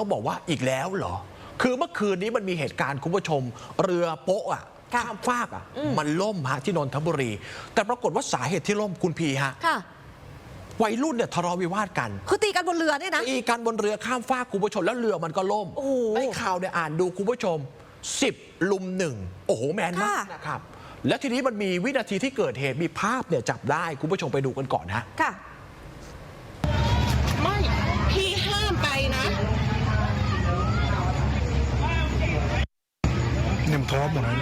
ต้องบอกว่าอีกแล้วเหรอ คือเมื่อคืนนี้มันมีเหตุการณ์คุณผู้ชม เรือโป๊ะอะค่ะข้ามฟากอะ มันล่มฮะที่นนทบุรี แต่ปรากฏว่าสาเหตุที่ล่มคุณพีฮะค่ะวัยรุ่นเนี่ยทะเลาะวิวาทกัน คือตีกันบนเรือเนี่ยนะตีกันบนเรือข้ามฟากคุณผู้ชมแล้วเรือมันก็ล่มโอ้โหในข่าวเนี่ยอ่านดูคุณผู้ชม 10 ลุมหนึ่งโอ้โหแมนมากค่ะนะครับ แล้วทีนี้มันมีวินาทีที่เกิดเหตุมีภาพเนี่ยจับได้คุณผู้ชมไปดูกันก่อนฮะค่ะ ไม่ พี่ห้ามไปนะ เนี่ยมนท้อหมดแล้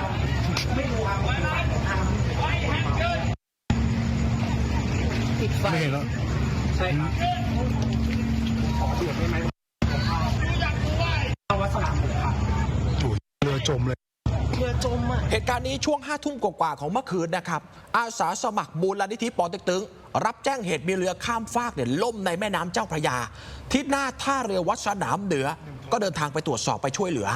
ไม่เห็นแล้วใช่ครับเรือจมเลยเหตุการณ์นี้ช่วง5้าทุ่มกว่าๆของเมื่อคืนนะครับ อาสาสมัครมูลนิธิปอเต็กตึง รับแจ้งเหตุมีเรือข้ามฟากเนี่ยล่มในแม่น้ำเจ้าพระยา ที่หน้าท่าเรือวัดสนามเหนือ ก็เดินทางไปตรวจสอบไปช่วยเหลือ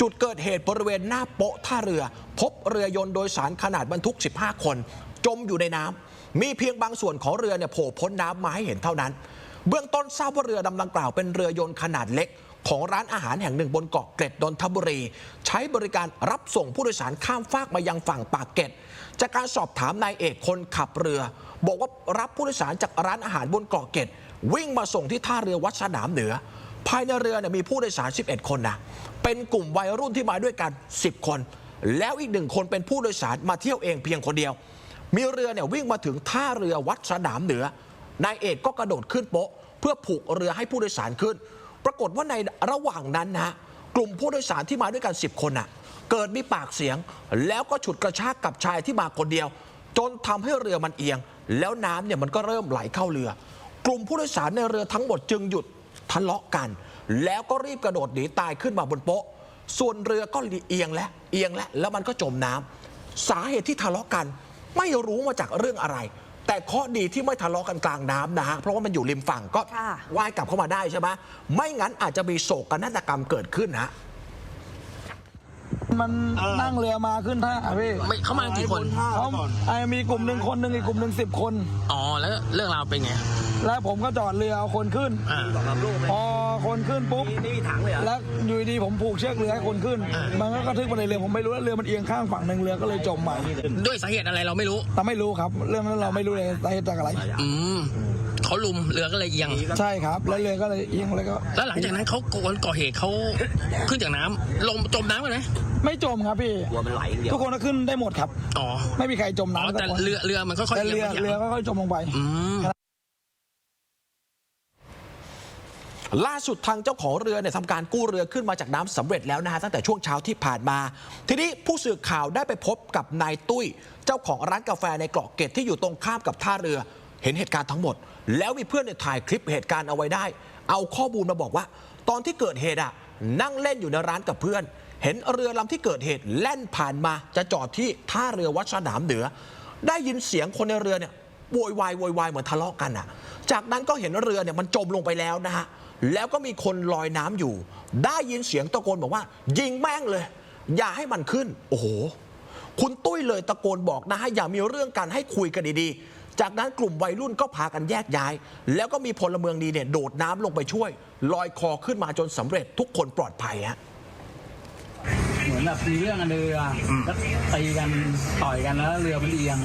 จุดเกิดเหตุบริเวณหน้าโป๊ะท่าเรือ พบเรือยนต์โดยสารขนาดบรรทุก 15 คน จมอยู่ในน้ำมีเพียงบางส่วนของเรือเนี่ยโผล่พ้นน้ำมาให้เห็นเท่านั้น เบื้องต้นทราบว่าเรือดำดังกล่าวเป็นเรือยนต์ขนาดเล็ก ของร้านอาหารแห่งหนึ่งบนเกาะเกร็ดนนทบุรี ใช้บริการรับส่งผู้โดยสารข้ามฟากมายังฝั่งปากเกร็ด จากการสอบถามนายเอกคนขับเรือ บอกว่ารับผู้โดยสารจากร้านอาหารบนเกาะเกร็ด วิ่งมาส่งที่ท่าเรือวัดสนามเหนือ ภายในเรือเนี่ยมีผู้โดยสาร 11 คนนะเป็นกลุ่มวัยรุ่นที่มาด้วยกัน 10 คน แล้วอีกหนึ่งคนเป็นผู้โดยสารมาเที่ยวเองเพียงคนเดียว มีเรือเนี่ยวิ่งมาถึงท่าเรือวัดสนามเหนือนายเอกก็กระโดดขึ้นโป๊ะ เพื่อผูกเรือให้ผู้โดยสารขึ้น ปรากฏว่าในระหว่างนั้นนะกลุ่มผู้โดยสารที่มาด้วยกัน 10 คนน่ะเกิดมีปากเสียง แล้วก็ฉุดกระชากกับชายที่มาคนเดียว จนทำให้เรือมันเอียง แล้วน้ำเนี่ยมันก็เริ่มไหลเข้าเรือ กลุ่มผู้โดยสารในเรือทั้งหมดจึงหยุดทะเลาะกัน แล้วก็รีบกระโดดหนีตายขึ้นมาบนโป๊ะ ส่วนเรือก็เอียงและเอียงและแล้วมันก็จมน้ำสาเหตุที่ทะเลาะกัน ไม่รู้มาจากเรื่องอะไร แต่เคราะห์ดีที่ไม่ทะเลาะกันกลางน้ำนะฮะเพราะว่ามันอยู่ริมฝั่งก็ค่ะ ว่ายกลับเข้ามาได้ใช่ไหมไม่งั้นอาจจะมีโศกนาฏกรรมเกิดขึ้นฮะ มันนั่งเรือมาขึ้นท่าพี่ไม่เขามากี่คน เขาไอ้มีกลุ่มหนึ่งคนหนึ่งอีกกลุ่มหนึ่งสิบคน อ๋อ แล้วเรื่องราวเป็นไง แล้วผมก็จอดเรือเอาคนขึ้น อ่า พอ คนขึ้นปุ๊บแล้วอยู่ดีผมผูกเชือกเรือให้คนขึ้น มันก็กระทึกมาในเรือผมไม่รู้ว่าเรือมันเอียงข้างฝั่งหนึ่งเรือก็เลยจมมาด้วยสาเหตุอะไรเราไม่รู้ แต่ไม่รู้ครับ เรื่องนั้นเราไม่รู้เลยสาเหตุจากอะไร อืมเขาลุมเรือก็เลยเอียง ใช่ครับ แล้วเรือก็เลยเอียงแล้วก็แล้วหลังจากนั้นเขาคนก่อเหตุเขาขึ้นจากน้ำลงจมน้ำกันไหมไม่จมครับพี่ทุกคนก็ขึ้นได้หมดครับ อ๋อไม่มีใครจมอ๋อน้ำแต่สักคนเรือเรือมันค่อยๆแต่เรืออียงเรือก็ค่อยๆจมลงไป อืม ล่าสุดทางเจ้าของเรือเนี่ยทำการกู้เรือขึ้นมาจากน้ำสำเร็จแล้วนะฮะตั้งแต่ช่วงเช้าที่ผ่านมา ทีนี้ผู้สื่อข่าวได้ไปพบกับนายตุ้ย เจ้าของร้านกาแฟในเกาะเกร็ดที่อยู่ตรงข้ามกับท่าเรือ เห็นเหตุการณ์ทั้งหมด แล้วมีเพื่อนเนี่ยถ่ายคลิปเหตุการณ์เอาไว้ได้ เอาข้อมูลมาบอกว่า ตอนที่เกิดเหตุอะนั่งเล่นอยู่ในร้านกับเพื่อน เห็นเรือลำที่เกิดเหตุแล่นผ่านมาจะจอดที่ท่าเรือวัดสนามเหนือ ได้ยินเสียงคนในเรือเนี่ยโวยวายโวยวายเหมือนทะเลาะกันอะ จากนั้นก็เห็นเรือเนี่ยมันจมลงไปแล้วนะฮะ แล้วก็มีคนลอยน้ำอยู่ ได้ยินเสียงตะโกนบอกว่า ยิงแม่งเลย อย่าให้มันขึ้น โอ้โห คุณตุ้ยเลยตะโกนบอกนะฮะอย่ามีเรื่องกันให้คุยกันดีๆ จากนั้นกลุ่มวัยรุ่นก็พากันแยกย้าย แล้วก็มีพลเมืองดีเนี่ยโดดน้ำลงไปช่วย ลอยคอขึ้นมาจนสำเร็จทุกคนปลอดภัยฮะ เหมือนแบบมีเรื่องกันในเรืออแล้วตีกันต่อยกันแล้วเรือมันเอียง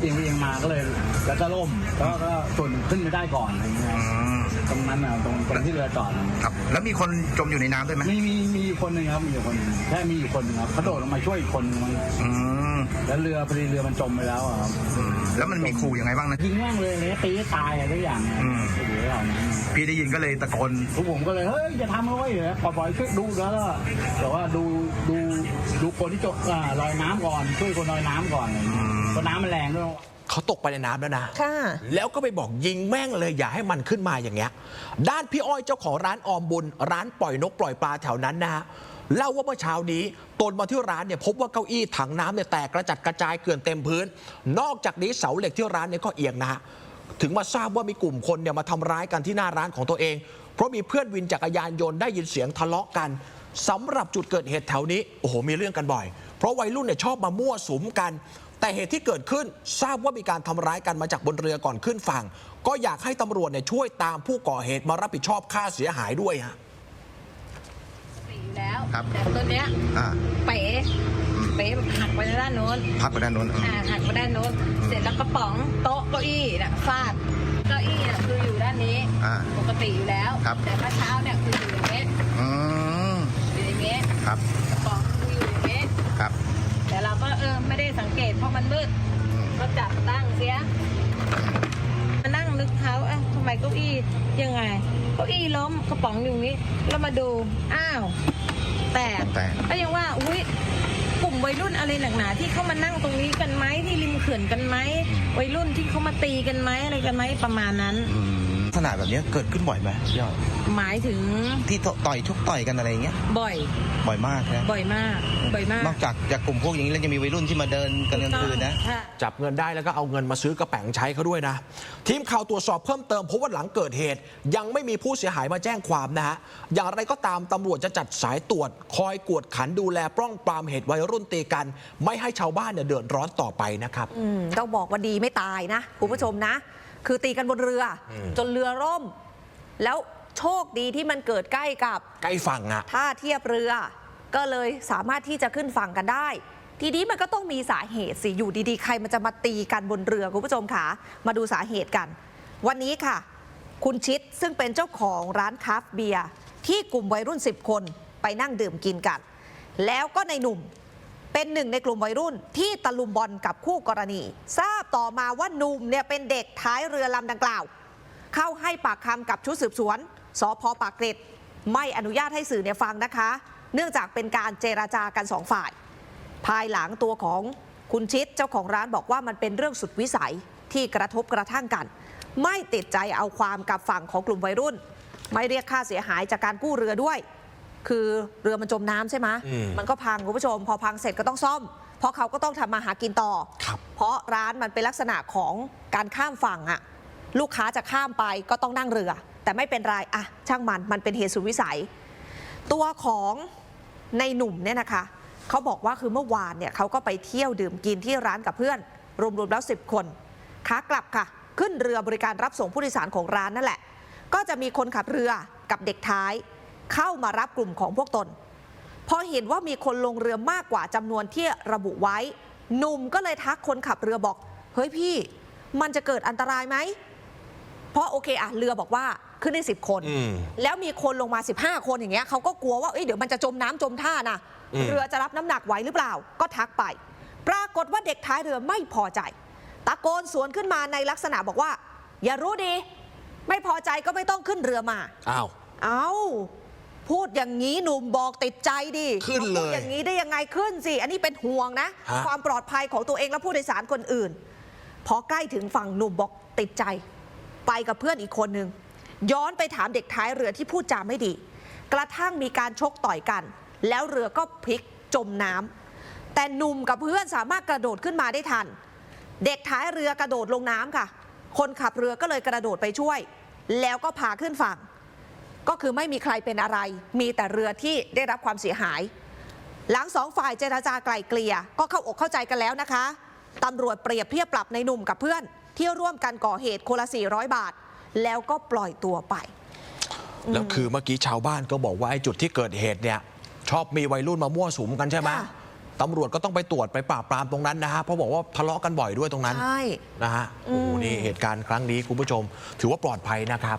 เอียงไปเอียงมาก็เลยแล้วก็ล่มแล้วก็ส่วนหนึ่งขึ้นไม่ได้ก่อนอะไรเงี้ยตรงนั้นอะตรงตรงที่เรือจอดอะครับ แล้วมีคนจมอยู่ในน้ำด้วยไหมมีมีมีอยู่คนหนึ่งครับมีอยู่คนหนึ่งแค่มีอยู่คนหนึงครับเขาโดดลงมาช่วยอีกคนหนึงมั้งอืมแล้วเรือพอดีเรือมันจมไปแล้วอะครับแล้วมันมีขู่ยังไงบ้างนะ ยิงแม่งเลยเลยตีให้ตายอะไรทุกอย่างอะอืม โอ้โหเหล่านั้นอะพี่ได้ยินก็เลยตะโกน พวกผมก็เลยเฮ้ยอย่าทำเอาไว้เหรอปล่อยๆช่วยดูแล้วก็แต่ว่าดูดู ดูคนที่จมอ่าลอยน้ำก่อนช่วยคนลอยน้ำก่อนอะไรเงี้ยเพราะน้ำมันแรงด้วย เขาตกไปในน้ำแล้วนะ ค่ะ แล้วก็ไปบอกยิงแม่งเลยอย่าให้มันขึ้นมาอย่างเงี้ย ด้านพี่อ้อยเจ้าของร้านออมบุญ ร้านปล่อยนกปล่อยปลาแถวนั้นนะฮะเล่าว่าเมื่อเช้านี้ตนมาที่ร้านเนี่ยพบว่าเก้าอี้ถังน้ำเนี่ยแตกกระจัดกระจายเกลื่อนเต็มพื้น นอกจากนี้เสาเหล็กที่ร้านเนี่ยก็เอียงนะฮะถึงมาทราบว่ามีกลุ่มคนเนี่ยมาทำร้ายกันที่หน้าร้านของตัวเอง เพราะมีเพื่อนวินจักรยานยนต์ได้ยินเสียงทะเลาะกัน สำหรับจุดเกิดเหตุแถวนี้โอ้โหมีเรื่องกันบ่อย เพราะวัยรุ่นเนี่ยชอบมามั่วสุมกัน แต่เหตุที่เกิดขึ้นทราบว่ามีการทำร้ายกันมาจากบนเรือก่อนขึ้นฝั่ง ก็อยากให้ตำรวจเนี่ยช่วยตามผู้ก่อเหตุมารับผิดชอบค่าเสียหายด้วยฮะครับแต่ตัวเนี้ยอ่าเป๋เป๋หักไปด้านโน้นพักไปด้านนู้นอืมอ่าหักไปด้านโน้น เสร็จแล้วกระป๋องโต๊ะเก้าอี้น่ะฟาดเก้าอี้น่ะคืออยู่ด้านนี้ อ่า ปกติอยู่แล้ว ครับแต่เมื่อเช้าเนี่ยคืออยู่อย่างนี้อืมอยู่อย่างนี้ ครับกระป๋องคืออยู่อย่างนี้ครับ แต่เราก็เออไม่ได้สังเกตเพราะมันมืดอืมก็จับตั้งเสียมานั่งนึกเขาเอ๊ะทำไมเก้าอี้ยังไงเก้าอี้ล้มกระป๋องอยู่นี้แล้วมาดูอ้าวแต่แต่ก็ยังว่าอุ้ยกลุ่มวัยรุ่นอะไรหนักหนาที่เขามานั่งตรงนี้กันไหมที่ริมเขื่อนกันไหมวัยรุ่นที่เขามาตีกันไหมอะไรกันไหมประมาณนั้นอืมลัก ษณะแบบนี้เกิดขึ้นบ่อยไหมพี่อ้อยหมายถึงที่ต่อยชกต่อยกันอะไรอย่างเงี้ยบ่อย บ่อยมากนะบ่อยมาก บ่อยมาก นอกจากจากกลุ่มพวกอย่างนี้แล้วจะมีวัยรุ่นที่มาเดินกันกลางคืนนะ ค่ะ จับเงินได้แล้วก็เอาเงินมาซื้อกระแป๋งใช้เขาด้วยนะ ทีมข่าวตรวจสอบเพิ่มเติมพบว่าหลังเกิดเหตุ ยังไม่มีผู้เสียหายมาแจ้งความนะฮะ อย่างไรก็ตามตำรวจจะจัดสายตรวจ คอยกวดขันดูแลปล้องปรามเหตุวัยรุ่นตีกัน ไม่ให้ชาวบ้านเนี่ยเดือดร้อนต่อไปนะครับ อืมต้องบอกว่าดีไม่ตายนะคุณผู้ชมนะ คือตีกันบนเรืออมจนเรือร่ม แล้วโชคดีที่มันเกิดใกล้กับใกล้ฝั่งอะท่าเทียบเรือ ก็เลยสามารถที่จะขึ้นฝั่งกันได้ ทีนี้มันก็ต้องมีสาเหตุสิอยู่ดีๆ ใครมันจะมาตีกันบนเรือคุณผู้ชมค่ะมาดูสาเหตุกัน วันนี้ค่ะ คุณชิดซึ่งเป็นเจ้าของร้านคราฟต์เบียร์ที่กลุ่มวัยรุ่น 10 คนไปนั่งดื่มกินกัน แล้วก็ในหนุ่มเป็นหนึ่งในกลุ่มวัยรุ่นที่ตะลุมบอลกับคู่กรณีทราบ ต่อมาว่าหนุ่มเนี่ยเป็นเด็กท้ายเรือลำดังกล่าว เข้าให้ปากคำกับชุดสืบสวนสพปากเกร็ดไม่อนุญาตให้สื่อเนี่ยฟังนะคะ เนื่องจากเป็นการเจราจากันสองฝ่าย ภายหลังตัวของคุณชิดเจ้าของร้านบอกว่ามันเป็นเรื่องสุดวิสัยที่กระทบกระทั่งกัน ไม่ติดใจเอาความกับฝั่งของกลุ่มวัยรุ่น ไม่เรียกค่าเสียหายจากการกู้เรือด้วย คือเรือมันจมน้ำใช่ไหมอืมมันก็พังคุณผู้ชม พอพังเสร็จก็ต้องซ่อม เพราะเขาก็ต้องทำมาหากินต่อครับ เพราะร้านมันเป็นลักษณะของการข้ามฝั่งอะลูกค้าจะข้ามไปก็ต้องนั่งเรือ แต่ไม่เป็นไรอะช่างมันมันเป็นเหตุสุดวิสัย ตัวของในหนุ่มเนี่ยนะคะเขาบอกว่าคือเมื่อวานเนี่ยเขาก็ไปเที่ยวดื่มกินที่ร้านกับเพื่อน รวมๆแล้ว 10 คนขากลับค่ะ ขึ้นเรือบริการรับส่งผู้โดยสารของร้านนั่นแหละ ก็จะมีคนขับเรือกับเด็กท้าย เข้ามารับกลุ่มของพวกตน พอเห็นว่ามีคนลงเรือมากกว่าจำนวนที่ระบุไว้ หนุ่มก็เลยทักคนขับเรือบอก เฮ้ยพี่ มันจะเกิดอันตรายไหม เพราะโอเคอะเรือบอกว่าขึ้นได้สิบคน อืมแล้วมีคนลงมา 15 คนอย่างเงี้ยเขาก็กลัวว่าเอ้ยเดี๋ยวมันจะจมน้ำจมท่านะอืม เรือจะรับน้ำหนักไหวหรือเปล่า ก็ทักไป ปรากฏว่าเด็กท้ายเรือไม่พอใจ ตะโกนสวนขึ้นมาในลักษณะบอกว่า อย่ารู้ดี ไม่พอใจก็ไม่ต้องขึ้นเรือมา อ้าว เอา พูดอย่างนี้หนุ่มบอกติดใจดิขึ้นเลยมาพูดอย่างนี้ได้ยังไงขึ้นสิ อันนี้เป็นห่วงนะ ฮะ ความปลอดภัยของตัวเองและผู้โดยสารคนอื่น พอใกล้ถึงฝั่งหนุ่มบอกติดใจ ไปกับเพื่อนอีกคนนึง ย้อนไปถามเด็กท้ายเรือที่พูดจาไม่ดี กระทั่งมีการชกต่อยกัน แล้วเรือก็พลิกจมน้ำแต่หนุ่มกับเพื่อนสามารถกระโดดขึ้นมาได้ทัน เด็กท้ายเรือกระโดดลงน้ำค่ะ คนขับเรือก็เลยกระโดดไปช่วย แล้วก็พาขึ้นฝั่ง ก็คือไม่มีใครเป็นอะไร มีแต่เรือที่ได้รับความเสียหาย หลังสองฝ่ายเจราจาไกล่เกลี่ยก็เข้าอกเข้าใจกันแล้วนะคะตำรวจเปรียบเทียบปรับในหนุ่มกับเพื่อน ที่ร่วมกันก่อเหตุคนละ 400 บาท แล้วก็ปล่อยตัวไป แล้วคือเมื่อกี้ชาวบ้านก็บอกว่าไอ้จุดที่เกิดเหตุเนี่ยชอบมีวัยรุ่นมามั่วสุมกันใช่ไหมค่ะ ตำรวจก็ต้องไปตรวจไปปราบปรามตรงนั้นนะฮะเพราะบอกว่าทะเลาะกันบ่อยด้วยตรงนั้นใช่ นะฮะโอ้โหนี่เหตุการณ์ครั้งนี้คุณผู้ชม ถือว่าปลอดภัยนะครับ